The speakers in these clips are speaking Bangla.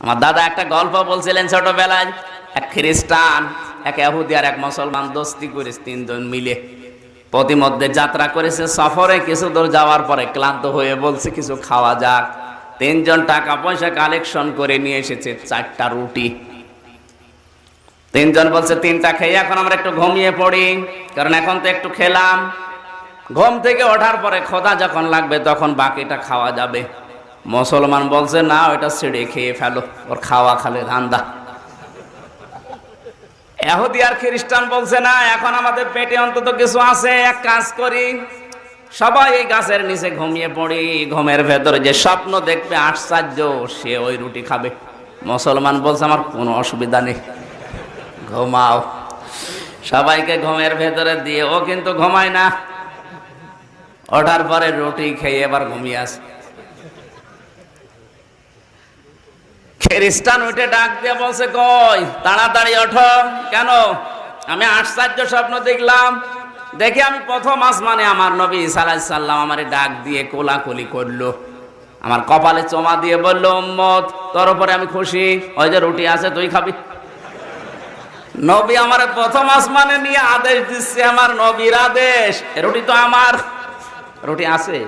আমার দাদা একটা গল্প বলছিলেন ছোটবেলায়। এক খ্রিস্টান, এক এহুদি আর এক মুসলমান দোস্তি করেছে তিনজন মিলে। প্রতিমধ্যে যাত্রা করেছে, সফরে কিছু দূর যাওয়ার পরে ক্লান্ত হয়ে বলছে, কিছু খাওয়া যাক। তিনজন টাকা পয়সা কালেকশন করে নিয়ে এসেছে, চারটা রুটি। তিনজন বলছে, তিনটা খেয়ে এখন আমরা একটু ঘুমিয়ে পড়ি, কারণ এখন তো একটু খেলাম। ঘুম থেকে ওঠার পরে খোদা যখন লাগবে, তখন বাকিটা খাওয়া যাবে। মুসলমান বলছে, না, ওইটা ছেড়ে খেয়ে ফেলো, ওর খাওয়া খালে রান্দা এহুদি আর খ্রিস্টান বলছে, না, এখন আমাদের পেটে অন্তত কিছু আছে, এক কাজ করি। সবাই এই গাছের নিচে ঘুমিয়ে পড়ি, ঘুমের ভেতরে যে স্বপ্ন দেখবে, আশ্চর্য, সে ওই রুটি খাবে। মুসলমান বলছে, আমার কোনো অসুবিধা নেই, ঘুমাও। সবাইকে ঘুমের ভেতরে দিয়ে, ও কিন্তু ঘুমায় না। ওঠার পরে রুটি খেয়ে এবার ঘুমিয়ে আসে। খ্রিস্টান উঠে ডাক দিয়ে বলছে, কই, তাড়াতাড়ি ওঠো। কেন? আমি আশ্চর্য স্বপ্ন দেখলাম। দেখে আমি প্রথম আসমানে আমার নবী সাল্লাম আমার ডাক দিয়ে কোলাকুলি করল। আমার কপালে চমা দিয়ে বলল, উম্মত, তোর উপরে আমি খুশি। ওই যে রুটি আছে, তুই খাবি। নবী আমার প্রথম আসমানে নিয়ে আদেশ দিচ্ছে, আমার নবীর আদেশ রুটি তো আমার। রুটি আছে।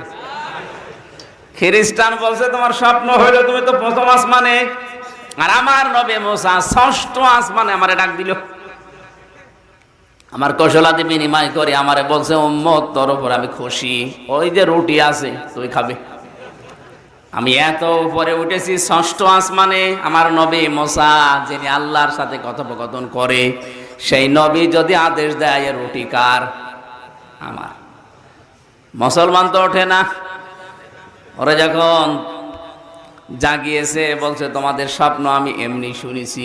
খ্রিস্টান বলছে, তোমার স্বপ্ন হইল, তুমি তো প্রথম আসমানে আর আমার নবী মোসা ষষ্ঠ আসমানে আমারে ডাক দিল। আমার কৌশলাদি বিনিময় করে আমারে বলছে, উম্মত, তোর উপর আমি খুশি। ওই যে রুটি আছে, তুই খাবি। আমি এত উপরে উঠেছি ষষ্ঠ আসমানে আমার নবী মোসা, যিনি আল্লাহর সাথে কথোপকথন করে, সেই নবী যদি আদেশ দেয় রুটি কার? আমার। মুসলমান তো ওঠে না। ওরা যখন জাগিয়েছে, বলছে, তোমাদের স্বপ্ন আমি এমনি শুনেছি।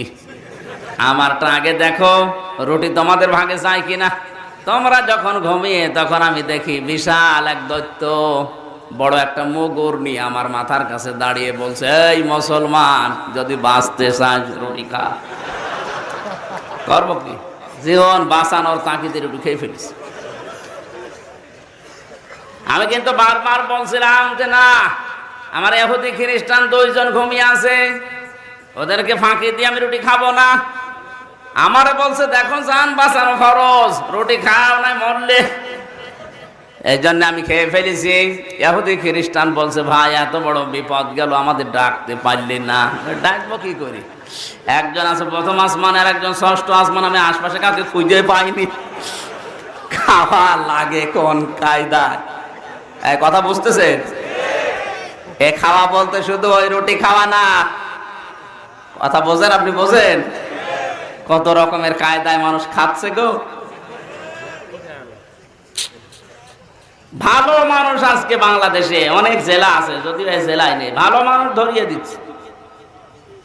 আমারটা আগে দেখো, রুটি তোমাদের ভাগে যায় কিনা? তোমরা যখন ঘুমিয়ে, তখন আমি দেখি বিশাল এক দৈত্য, বড় একটা মুগুর নিয়ে আমার মাথার কাছে দাঁড়িয়ে বলছে, এই মুসলমান, যদি বাঁচতে চাস, রুটি খা। করব কি? জীবন বাঁচানোর তাঁকিতে রুটি খেয়ে ফেলিস আমি কিন্তু বারবার বলছিলাম যে, না আমার এহুদি খ্রিস্টান দুইজন ঘুমিয়ে আছে। ওদেরকে ফাঁকি দিয়ে আমি রুটি খাব না। আমার বলছে, দেখো যান বাঁচানো খরচ রুটি খাও নাই, মরলে। এই জন্য আমি খেয়ে ফেলেছি। এহুদি খ্রিস্টান বলছে, ভাই, এত বড় বিপদ গেল, আমাদের ডাকতে পারলি না। ডাকবো কি করি? একজন আছে, প্রথম আসমান আর একজন ষষ্ঠ আসমান, আমি আশপাশে কাউকে খুঁজে পাইনি। খাওয়া লাগে কোন কায়দায়। এই কথা বুঝতেছেন? এ খাওয়া বলতে শুধু ওই রুটি খাওয়া না। কথা বোঝেন আপনি বোঝেন? কত রকমের কায়দায় মানুষ খাচ্ছে গো। ভালো মানুষ আজকে বাংলাদেশে, অনেক জেলা আছে, যদিও জেলায় নেই। ভালো মানুষ ধরিয়ে দিচ্ছে।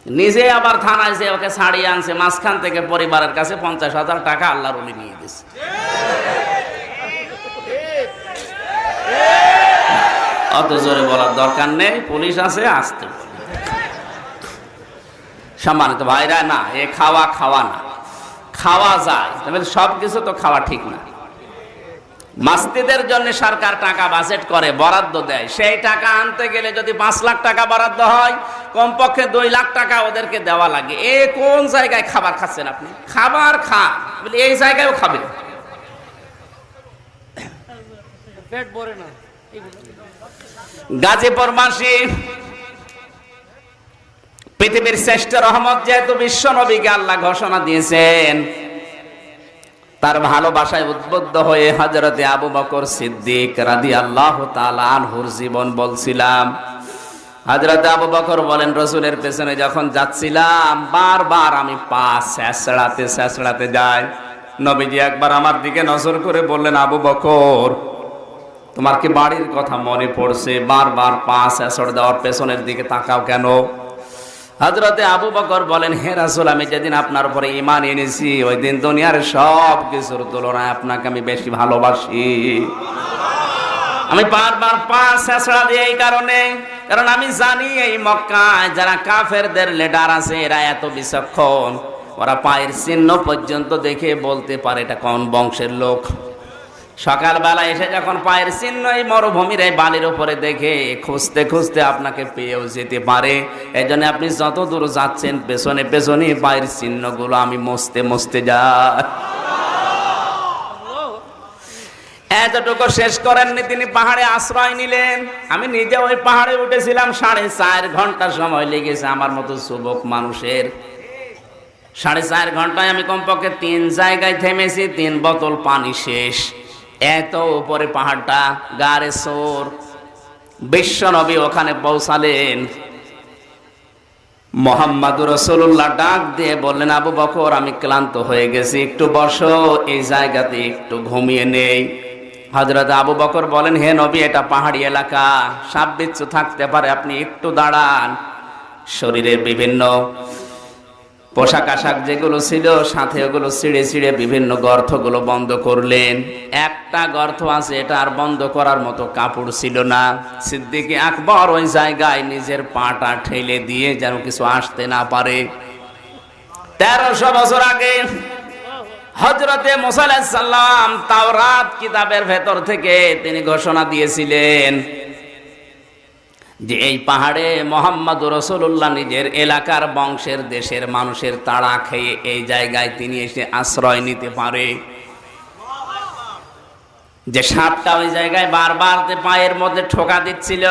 নিজে আবার থানায় যে ওকে ছাড়িয়ে আনছে, মাঝখান থেকে পরিবারের কাছে পঞ্চাশ হাজার টাকা আল্লাহর নিয়ে দিচ্ছে অত জোরে বলার দরকার নেই, পুলিশ আছে, আসতে সম্মানিত ভাইরা, না, এ খাওয়া খাওয়া না। খাওয়া যায়, তবে সব কিছু তো খাওয়া ঠিক না। মাস্তিদের জন্য সরকার টাকা বাজেট করে, বরাদ্দ দেয়। সেই টাকা আনতে গেলে যদি পাঁচ লাখ টাকা বরাদ্দ হয়, কমপক্ষে দুই লাখ টাকা ওদেরকে দেওয়া লাগে। এ কোন জায়গায় খাবার খাচ্ছেন আপনি? খাবার খান। বলে, এই জায়গায়ও খাবে পেট ভরে না। গাজীপুর মাসি পৃথিবীর শ্রেষ্ঠ রহমত যেহেতু বিশ্ব নবীকে আল্লাহ ঘোষণা দিয়েছেন, তার ভালোবাসায় উদ্বুদ্ধ হয়ে হজরতে আবু বকর সিদ্দিক রাদি আল্লাহ আনহুর জীবন বলছিলাম। হজরতে আবু বকর বলেন, রসুলের পেছনে যখন যাচ্ছিলাম, বারবার আমি পা স্যাঁচড়াতে স্যাঁচড়াতে যাই। নবীজি একবার আমার দিকে নজর করে বললেন, আবু বকর তোমার কি বাড়ির কথা মনে পড়ছে? বারবার পা স্যাঁচড় দেওয়ার পেছনের দিকে তাকাও কেন? হজরতে আবু বকর বলেন, হে রাসুল, আমি যেদিন আপনার উপরে ইমান এনেছি, ওই দিন দুনিয়ার সব কিছুর তুলনায় আপনাকে আমি বেশি ভালোবাসি। আমি বারবার পা শেষড়া দিই এই কারণে, কারণ আমি জানি এই মক্কায় যারা কাফেরদের লেডার আছে, এরা এত বিচক্ষণ। ওরা পায়ের চিহ্ন পর্যন্ত দেখে বলতে পারে, এটা কোন বংশের লোক? সকালবেলা এসে যখন পায়ের চিহ্ন এই মরুভূমির এই বালির উপরে দেখে খুঁজতে খুঁজতে আপনাকে পেয়েও যেতে পারে। এই জন্য আপনি যত দূর যাচ্ছেন, পেছনে পেছনে পায়ের চিহ্নগুলো আমি মস্তে মস্তে যাই। এতটুকু শেষ করেননি তিনি, পাহাড়ে আশ্রয় নিলেন। আমি নিজে ওই পাহাড়ে উঠেছিলাম, সাড়ে চার ঘণ্টা সময় লেগেছে আমার মতো যুবক মানুষের। সাড়ে চার ঘন্টায় আমি কমপক্ষে তিন জায়গায় থেমেছি, তিন বোতল পানি শেষ। এত উপরে পাহাড়টা, গারে সোর। বিশ্ব নবী ওখানে পৌঁছালেন। মোহাম্মদ রসুল্লাহ ডাক দিয়ে বললেন, আবু বকর, আমি ক্লান্ত হয়ে গেছি, একটু বসো, এই জায়গাতে একটু ঘুমিয়ে নেই। হজরত আবু বকর বলেন, হে নবী, এটা পাহাড়ি এলাকা, সাপ বিচ্ছু থাকতে পারে, আপনি একটু দাঁড়ান। শরীরের বিভিন্ন পোশাক আশাক যেগুলো ছিল, সাথে ওগুলো ছিঁড়ে ছিঁড়ে বিভিন্ন গর্তগুলো বন্ধ করলেন। একটা গর্ত আছে, এটা আর বন্ধ করার মতো কাপড় ছিল না। সিদ্দিকে আকবর ওই জায়গায় নিজের পাটা ঠেলে দিয়ে যেন কিছু আসতে না পারে। তেরোশো বছর আগে হজরতে মোসাল্লাম তাওরাত কিতাবের ভেতর থেকে তিনি ঘোষণা দিয়েছিলেন যে এই পাহাড়ে মোহাম্মদ রসুল্লাহ নিজের এলাকার বংশের দেশের মানুষের তাড়া খেয়ে এই জায়গায় তিনি এসে আশ্রয় নিতে পারে। যে সাপটা ওই জায়গায় বারবার পায়ের মধ্যে ঠোকা দিচ্ছিল,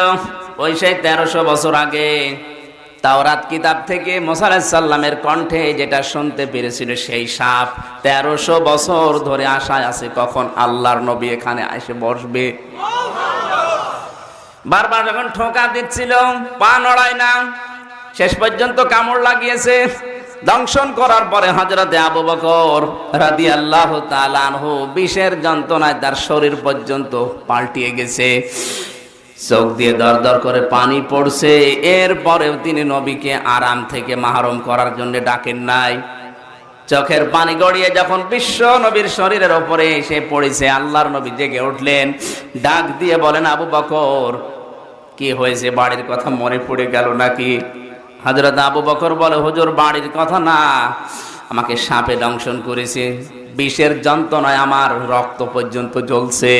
ওই সেই তেরোশো বছর আগে। তাওরাত কিতাব থেকে মোসাল্লামের কণ্ঠে যেটা শুনতে পেরেছিল, সেই সাপ তেরোশো বছর ধরে আশায় আছে কখন আল্লাহর নবী এখানে এসে বসবে। বারবার যখন ঠোকা দিচ্ছিল, পা নড়ায় না, শেষ পর্যন্ত কামড় লাগিয়েছে। দংশন করার পরে হজরতে আবু বকর রাদি আল্লাহ তালানহু বিষের যন্ত্রণায় তার শরীর পর্যন্ত পাল্টিয়ে গেছে। চোখ দিয়ে দর দর করে পানি পড়ছে। এরপরেও তিনি নবীকে আরাম থেকে মাহরম করার জন্য ডাকেন নাই। চোখের পানি গড়িয়ে যখন বিশ্ব নবীর শরীরের ওপরে এসে পড়েছে, আল্লাহর নবী জেগে উঠলেন, ডাক দিয়ে বলেন, আবু বকর, কি হয়েছে? বাড়ির কথা মনে পড়ে গেল নাকি? হজরত আবু বকর বলে, হুজুর, বাড়ির কথা না। আমাকে সাপে দংশন করেছে। বিষের যন্ত্রণায় আমার রক্ত পর্যন্ত জ্বলছে।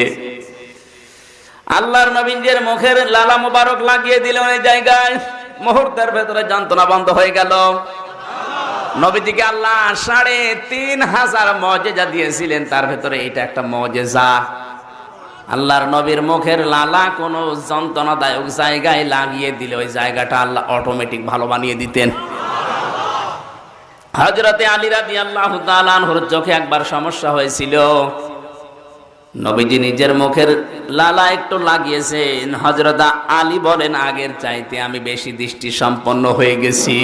আল্লাহর নবীনদের মুখের লালা মোবারক লাগিয়ে দিলেন। ওই জায়গায় মুহূর্তের ভেতরে যন্ত্রণা বন্ধ হয়ে গেল। নবীজিকে আল্লাহ সাড়ে তিন হাজার মজেজা দিয়েছিলেন, তার ভেতরে এটা একটা মজেজা। আল্লাহর নবীর মুখের লালা কোন যন্ত্রণাদায়ক জায়গায় লাগিয়ে দিলে ওই জায়গাটা আল্লাহ অটোমেটিক ভালো বানিয়ে দিতেন। হজরতে আলী রাদি আল্লাহ তালানহর চোখে একবার সমস্যা হয়েছিল। নবীজি নিজের মুখের লালা একটু লাগিয়েছেন। হজরত আলী বলেন, আগের চাইতে আমি বেশি দৃষ্টি সম্পন্ন হয়ে গেছি।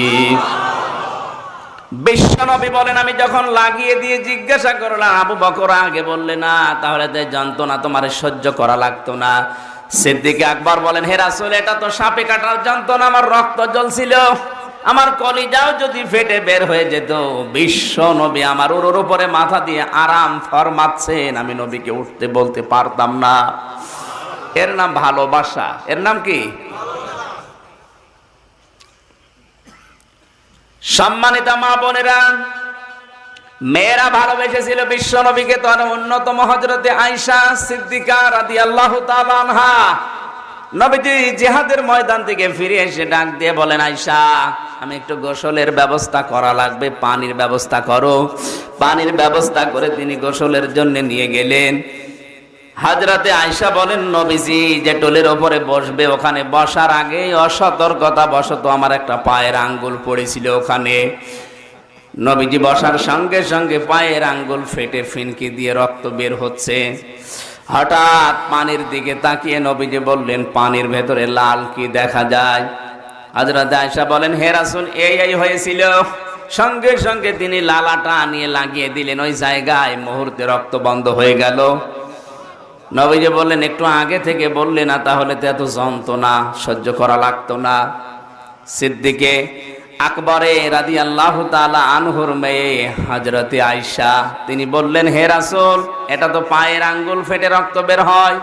বিশ্বনবী বলেন, আমি যখন লাগিয়ে দিয়ে জিজ্ঞাসা করলাম, আবু বকর আগে বললে না, তাহলে তো যন্ত্রণা তোমার সহ্য করা লাগতো না। সিদ্দিকে আকবর বলেন, হে রাসূল, এটা তো সাপে কাটার যন্ত্রণা, আমার রক্ত জ্বলছিল। আমার কলিজাও যদি ফেটে বের হয়ে যেত বিশ্ব নবী আমার ওর উপরে মাথা দিয়ে আরাম ফরমাচ্ছেন। আমি নবীকে উঠতে বলতে পারতাম না। এর নাম ভালোবাসা। এর নাম কি? সম্মানিত মা বোনেরা, মেয়েরা ভালোবেসেছিল বিশ্ব নবীকে তার অন্যতম হজরতে আয়সা সিদ্দিকা রাদি আল্লাহ আনহা। নবীজি জিহাদের ময়দান থেকে ফিরে এসে ডাক দিয়ে বলেন আয়সা আমি একটু গোসলের ব্যবস্থা করা লাগবে, পানির ব্যবস্থা করো। পানির ব্যবস্থা করে তিনি গোসলের জন্য নিয়ে গেলেন। হাজরাতে আয়সা বলেন, নবীজি, যে টোলের ওপরে বসবে, ওখানে বসার আগে অসতর্কতা বশত আমার একটা পায়ের আঙ্গুল পড়েছিল ওখানে। নবীজি বসার সঙ্গে সঙ্গে পায়ের আঙ্গুল ফেটে ফিনকি দিয়ে রক্ত বের হচ্ছে। হঠাৎ পানির দিকে তাকিয়ে নবীজি বললেন, পানির ভেতরে লাল কি দেখা যায়? হাজরত আয়সা বলেন, হে রাসুল, এই এই হয়েছিল। সঙ্গে সঙ্গে তিনি লালাটা নিয়ে লাগিয়ে দিলেন। ওই জায়গায় মুহূর্তে রক্ত বন্ধ হয়ে গেল। নবীজি বললেন, একটু আগে থেকে বললে না, তাহলে তো এত যন্ত্রণা, সহ্য করা লাগতো না। সিদ্দিকে আকবরে রাদি আল্লাহ তালা আনহুর মেয়ে হজরতে আয়সা তিনি বললেন, হে রাসুল, এটা তো পায়ের আঙ্গুল ফেটে রক্ত বের হয়।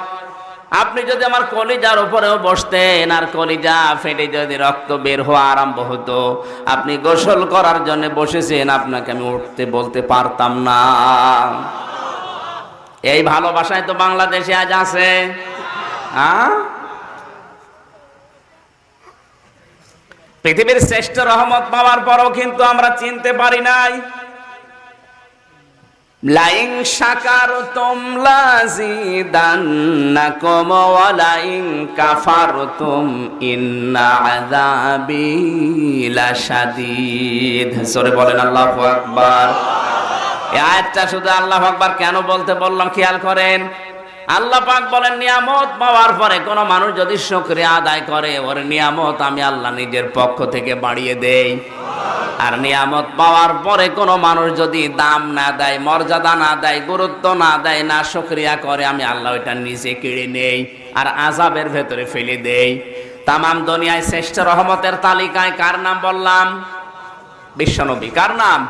আপনি যদি আমার কলিজার উপরেও বসতেন, আর কলিজা ফেটে যদি রক্ত বের হওয়া আরম্ভ হতো, আপনি গোসল করার জন্য বসেছেন, আপনাকে আমি উঠতে বলতে পারতাম না। এই ভালোবাসায় তো বাংলাদেশে আজ আছে। পৃথিবীর শ্রেষ্ঠ রহমত পাওয়ার পরও কিন্তু আমরা চিনতে পারি নাই। লাইং সাকার তোম লাজিদান্নাকুম ওয়া লাইং কাফারতুম ইন্না আযাবি লাশাদীদ। সরে বলেন আল্লাহু আকবার। আয়াতটা শুধু আল্লাহু আকবার কেন বলতে বললাম? খেয়াল করেন। আল্লাহ পাক বলেন, নিয়ামত পাওয়ার পরে কোন মানুষ যদি শুকরিয়া আদায় করে, ওর নিয়ামত আমি আল্লাহ নিজের পক্ষ থেকে বাড়িয়ে দেই। আর নিয়ামত পাওয়ার পরে কোন মানুষ যদি দাম না দেয়, মর্যাদা না দেয়, গুরুত্ব না দেয়, না শুকরিয়া করে, আমি আল্লাহ ওইটা নিজে কেড়ে নেই আর আজাবের ভেতরে ফেলে দেই। তামাম দুনিয়ায় শ্রেষ্ঠ রহমতের তালিকায় কার নাম বললাম? বিশ্বনবী। কার নাম?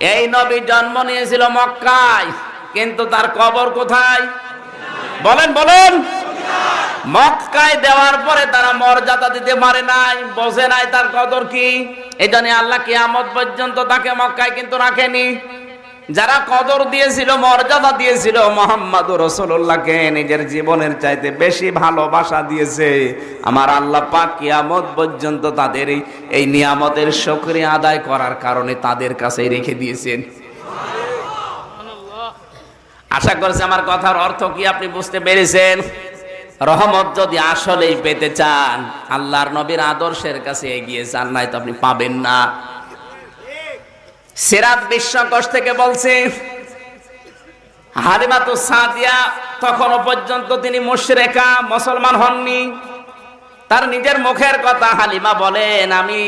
এই নবী জন্ম নিয়েছিল মক্কায়, কিন্তু তার কবর কোথায়? বলেন বলেন। মক্কায় দেওয়ার পরে তারা মর্যাদা দিতে পারে নাই বসে নাই তার কদর কি। এই জন্য আল্লাহ কিয়ামত পর্যন্ত তাকে মক্কায় কিন্তু রাখেনি। যারা কদর দিয়েছিল, মর্যাদা দিয়েছিল মোহাম্মদ রসুল্লাহকে নিজের জীবনের চাইতে বেশি ভালোবাসা দিয়েছে। আমার আল্লাহ পাক কিয়ামত পর্যন্ত তাদের এই নিয়ামতের সক্রিয় আদায় করার কারণে তাদের কাছে রেখে দিয়েছেন। আশা করছি আমার কথার অর্থ কি আপনি বুঝতে পেরেছেন? রহমত যদি আসলেই পেতে চান, আল্লাহর নবীর আদর্শের কাছে এগিয়ে যান, নাই তো আপনি পাবেন না। সিরাত বিশ্বকোষ থেকে বলছে, হালিমাতু সাদিয়া তখনও পর্যন্ত তিনি মুশরেকা, মুসলমান হননি। তার নিজের মুখের কথা হালিমা বলেন, আমি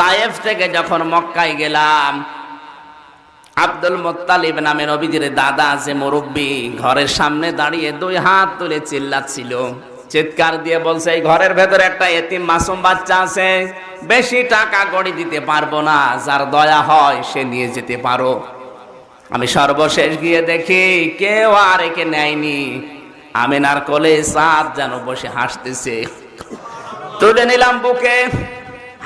তায়েফ থেকে যখন মক্কায় গেলাম, আব্দুল মোত্তালিব নামে নবীজির দাদা আছে মুরব্বী, ঘরের সামনে দাঁড়িয়ে দুই হাত তুলে চিল্লাচ্ছিল। চিৎকার দিয়ে বলছে, এই ঘরের ভেতরে একটা এতিম মাসুম বাচ্চা আছে, বেশি টাকা গড়ি দিতে পারব না, যার দয়া হয় সে নিয়ে যেতে পারো। আমি সর্বশেষ গিয়ে দেখি, কেউ আর একে নেয়নি। আমিনার কোলে সাত যেন বসে হাসতেছে। তুলে নিলাম বুকে।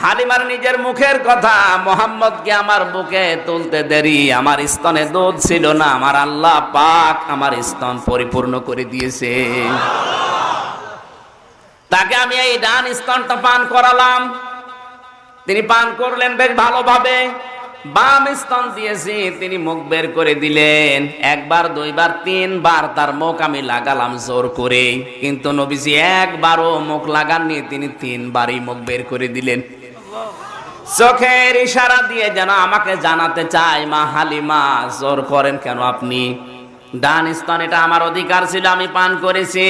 হালিমার নিজের মুখের কথা, মোহাম্মদকে আমার বুকে তুলতে দেরি, আমার স্তনে দুধ ছিল না, আমার আল্লাহ পাক আমার স্তন পরিপূর্ণ করে দিয়েছে। তাকে আমি এই ডান স্তনটা পান করালাম। তিনি পান করলেন বেশ ভালোভাবে। বাম স্তন দিয়েছি, তিনি মুখ বের করে দিলেন। একবার, দুইবার, তিনবার তার মুখ আমি লাগালাম জোর করে। কিন্তু নবীজি একবারও মুখ লাগাননি, তিনি তিনবারই মুখ বের করে দিলেন। চোখের ইশারা দিয়ে যেন আমাকে জানাতে চায়, মা হালিমা, জোর করেন কেন আপনি? ডান স্তন, এটা আমার অধিকার ছিল, আমি পান করেছি।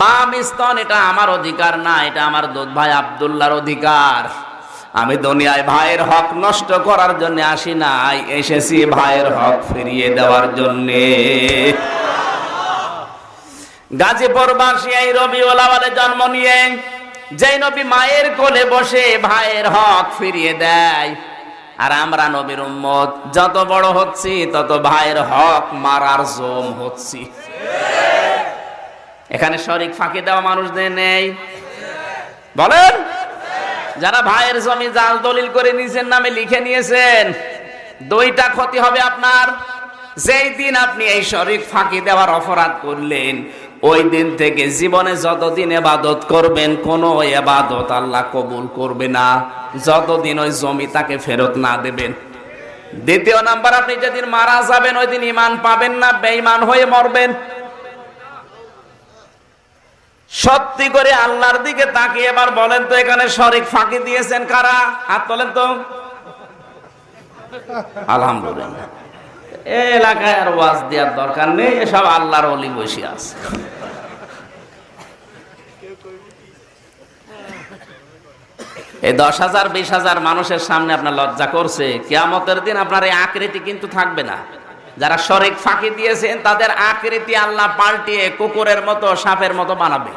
বাম স্তন, এটা আমার অধিকার না, এটা আমার দুধ ভাই আব্দুল্লাহর অধিকার। আমি দুনিয়ায় ভাইয়ের হক নষ্ট করার জন্য আসি নাই, এসেছি ভাইয়ের হক ফিরিয়ে দেওয়ার জন্যে। গাজীপুরবাসী এই রবিউল আওয়ালে জন্ম নিয়ে যেই নবী মায়ের কোলে বসে ভাইয়ের হক ফিরিয়ে দেয়, আর আমরা নবীর উম্মত, যত বড় হচ্ছি, তত ভাইয়ের হক মারার জম হচ্ছি। এখানে শরিক ফাঁকি দেওয়া মানুষদের নেই। বলেন? যারা ভাইয়ের জমি জাল দলিল করে নিজের নামে লিখে নিয়েছেন, দুইটা ক্ষতি হবে আপনার। যেই দিন আপনি এই শরিক ফাঁকি দেওয়ার অপরাধ করলেন, ওই দিন থেকে জীবনে যতদিন এবাদত করবেন, কোন এবাদত আল্লাহ কবুল করবে না। যতদিন ওই জমি তাকে ফেরত না দেবেন। দ্বিতীয় নাম্বার, আপনি যেদিন মারা যাবেন, ওই দিন ইমান পাবেন না, বেঈমান হয়ে মরবেন। সত্যি করে আল্লাহর দিকে তাকিয়ে এবার বলেন তো এখানে শরিক ফাঁকি দিয়েছেন কারা? হাত বলেন তো। আলহামদুলিল্লাহ। এ এলাকায় আর ওয়াজ দেওয়ার দরকার নেই, এসব আল্লাহর অলি বসে আছে। এই দশ হাজার, বিশ হাজার মানুষের সামনে আপনার লজ্জা করছে। কেয়ামতের দিন আপনার এই আকৃতি কিন্তু থাকবে না। যারা শরিক ফাঁকি দিয়েছেন, তাদের আকৃতি আল্লাহ পাল্টিয়ে কুকুরের মতো, সাপের মতো বানাবে।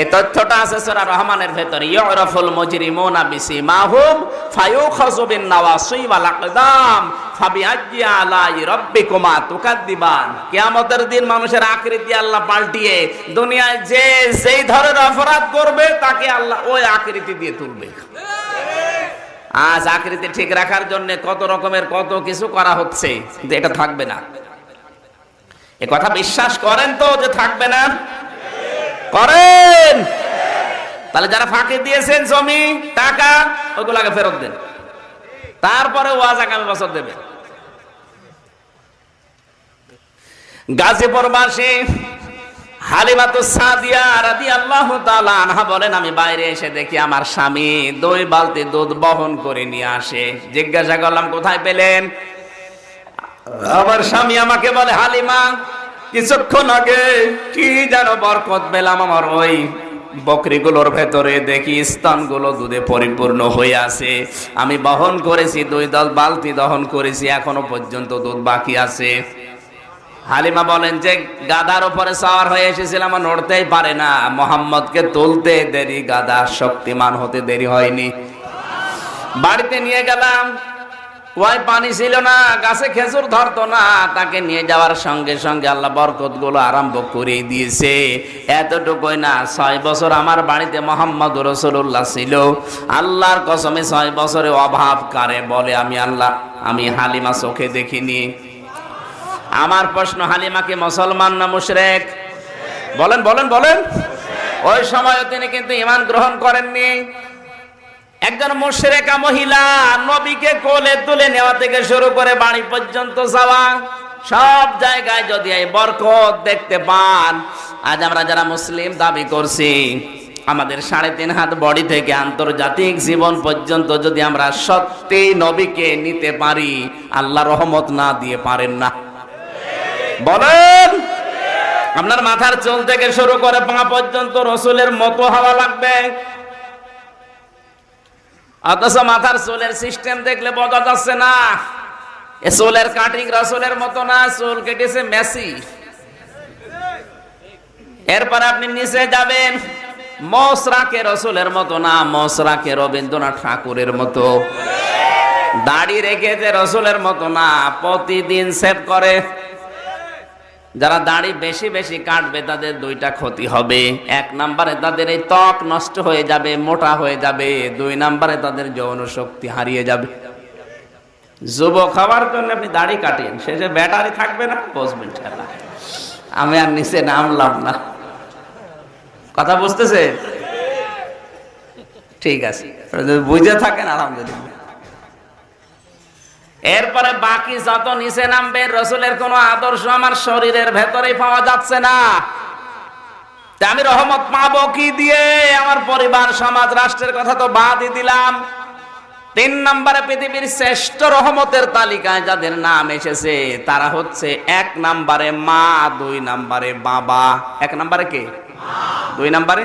এই তথ্যটা আছে সূরা রহমানের ভেতরে, ইউরাফুল মুজরিমুনা বিসিমাহুম ফায়ুখাযু বিন নাওয়াসি ওয়াল আকদাম ফাবিআইয়ি আলাই রাব্বিকুমা তুকাদ্দিবান। কিয়ামতের দিন মানুষের আকৃতি আল্লাহ পাল্টিয়ে দুনিয়ায় যে যেই ধরনের অপরাধ করবে, তাকে আল্লাহ ওই আকৃতি দিয়ে তুলবে। আজ আকৃতি ঠিক রাখার জন্য কত রকমের কত কিছু করা হচ্ছে, কিন্তু এটা থাকবে না। এ কথা বিশ্বাস করেন তো যে থাকবে না? করেন! তাহলে যারা ফাঁকি দিয়েছেন জমি, টাকা, ওগুলাকে ফেরত দেন। তারপরে ওয়াজ আগামী বছর দেবে। গাজীপুরবাসী হালিমাতু সাদিয়া রাদিয়াল্লাহু তাআলা আনহা বলেন, আমি বাইরে এসে দেখি আমার স্বামী দুই বালতি দুধ বহন করে নিয়ে আসে। জিজ্ঞাসা করলাম, কোথায় পেলেন? স্বামী আমাকে বলে, হালিমা, কিছুক্ষণ আগে কি যেন বরকত পেলাম আমার ওই বকরিগুলোর ভেতরে। দেখি স্তনগুলো দুধে পরিপূর্ণ হয়ে আছে। আমি বহন করেছি, দুই দল বালতি দহন করেছি, এখনও পর্যন্ত দুধ বাকি আছে। হালিমা বলেন যে, গাদার উপরে সওয়ার হয়ে এসেছিলাম নড়তেই পারে না। মোহাম্মদকে তুলতে দেরি গাদা শক্তিমান হতে দেরি হয়নি। বাড়িতে নিয়ে গেলাম। ওই পানি ছিল না, গাছে খেজুর ধরতো না। তাকে নিয়ে যাওয়ার সঙ্গে সঙ্গে আল্লাহ বরকতগুলো আরম্ভ করে দিয়েছে। এতটুকুই না, ছয় বছর আমার বাড়িতে মোহাম্মদ রসুল্লাহ ছিল। আল্লাহর কসমে ছয় বছরে অভাব কারে বলে আমি আল্লাহ, আমি হালিমা চোখে দেখিনি। আমার প্রশ্ন হালিমাকে মুসলমান না মুশরেক? বলেন বলেন বলেন। ওই সময় তিনি কিন্তু ইমান গ্রহণ করেননি। একজন মুশরেকা মহিলা নবীকে কোলে তুলে নেওয়া থেকে শুরু করে বাড়ি পর্যন্ত যাওয়া, সব জায়গায় যদি এই বরকত দেখতে পান, আজ আমরা যারা মুসলিম দাবি করছি, আমাদের সাড়ে তিন হাত বডি থেকে আন্তর্জাতিক জীবন পর্যন্ত যদি আমরা সত্যি নবীকে নিতে পারি, আল্লাহ রহমত না দিয়ে পারেন না। বলেন। আপনার মাথার চুল থেকে শুরু করে পা পর্যন্ত রসুলের মতো হওয়া লাগবে। অথচ মাথার চুলের সিস্টেম দেখলে বোঝা যাচ্ছে না। এ চুলের কাটিং রসুলের মতো না, চুল কেটেছে মেসি। এরপর আপনি নিচে যাবেন। মসরাকে রসুলের মতো না, মসরাকে রবীন্দ্রনাথ ঠাকুরের মতো। দাড়ি রেখেছে রসুলের মতো না, প্রতিদিন সেভ করে। যারা দাড়ি বেশি বেশি কাটবে, তাদের দুইটা ক্ষতি হবে। এক নম্বরে তাদের এই ত্বক নষ্ট হয়ে যাবে, মোটা হয়ে যাবে। দুই নম্বরে তাদের যৌন শক্তি হারিয়ে যাবে। যুবক হওয়ার জন্য আপনি দাড়ি কাটেন, শেষে ব্যাটারি থাকবে না, বসবেন ঠেলা আমি আর নিচে নামলাম না। কথা বুঝতেছে? ঠিক আছে। যদি বুঝে থাকেন, আলহামদুলিল্লাহ। এরপরে বাকি যত নিচে নামবে, রসুলের কোন আদর্শ আমার শরীরের ভেতরে পাওয়া যাচ্ছে না। আমি রহমত পাবো কি দিয়ে? আমার পরিবার, সমাজ, রাষ্ট্রের কথা তো বাদই দিলাম। তিন নম্বরে পৃথিবীর শ্রেষ্ঠ রহমতের তালিকায় যাদের নাম এসেছে, তারা হচ্ছে এক নম্বরে মা, দুই নম্বরে বাবা। এক নম্বরে কে? দুই নম্বরে?